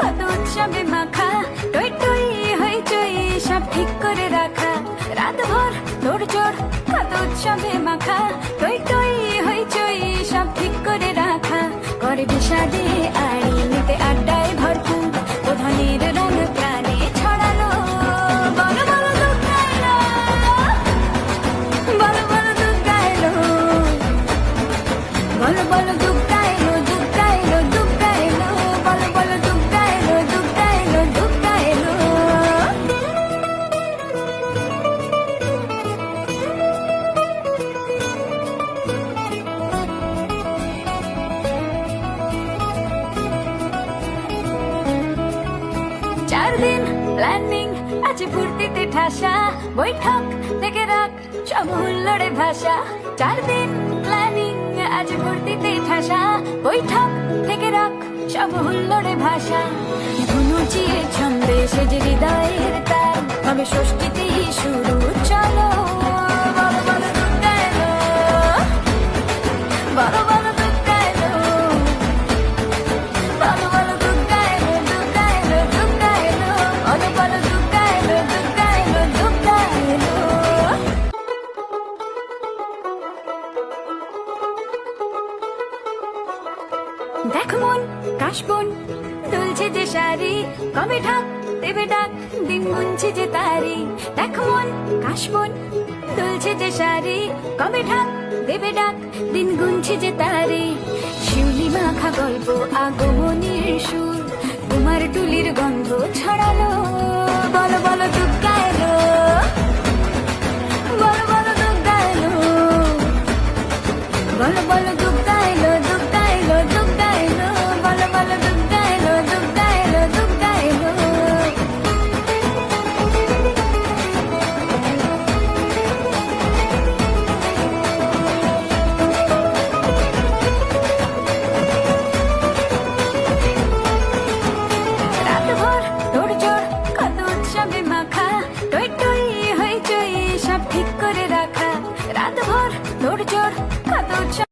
কত উৎসবে মাখা টই টই হই চই সব ঠিক করে রাখা রাতভর তোর জোর কত উৎসবে মাখা টই টই হই চই সব ঠিক করে রাখা করে বিষাদে আড়ি নিতে আড্ডায় ভরপুর প্রধানের রং প্রাণে ছড়ালো। বলো বলো দুর্গা এলো বলো বলো দুর্গা এলো বলো বলো প্ল্যানিং আছে ফুর্তিতে ঠাসা। বৈঠক থেকে রাখ হুল্লোড়ে ভাষা চার দিন প্ল্যানিং আজ ফুর্তিতে ঠাসা। বৈঠক থেকে রাখ হুল্লোড়ে ভাষা ধুনুচিয়ে ছন্দে সেজে হৃদয়ের তার হবে ষষ্ঠীতেই শুরু দেখ মন কাশবন দুলছে যে শাড়ি, কবে ঢাক দেবে ডাক? দিন গুনছে যে তারি। দেখ মন কাশবন দুলছে যে শাড়ি, কবে ঢাক দেবে ডাক? দিন গুনছে যে তারি। শিউলি মাখা গল্প, আগমনের সুর। তোমার টুলির গন্ধ ছড়ালো।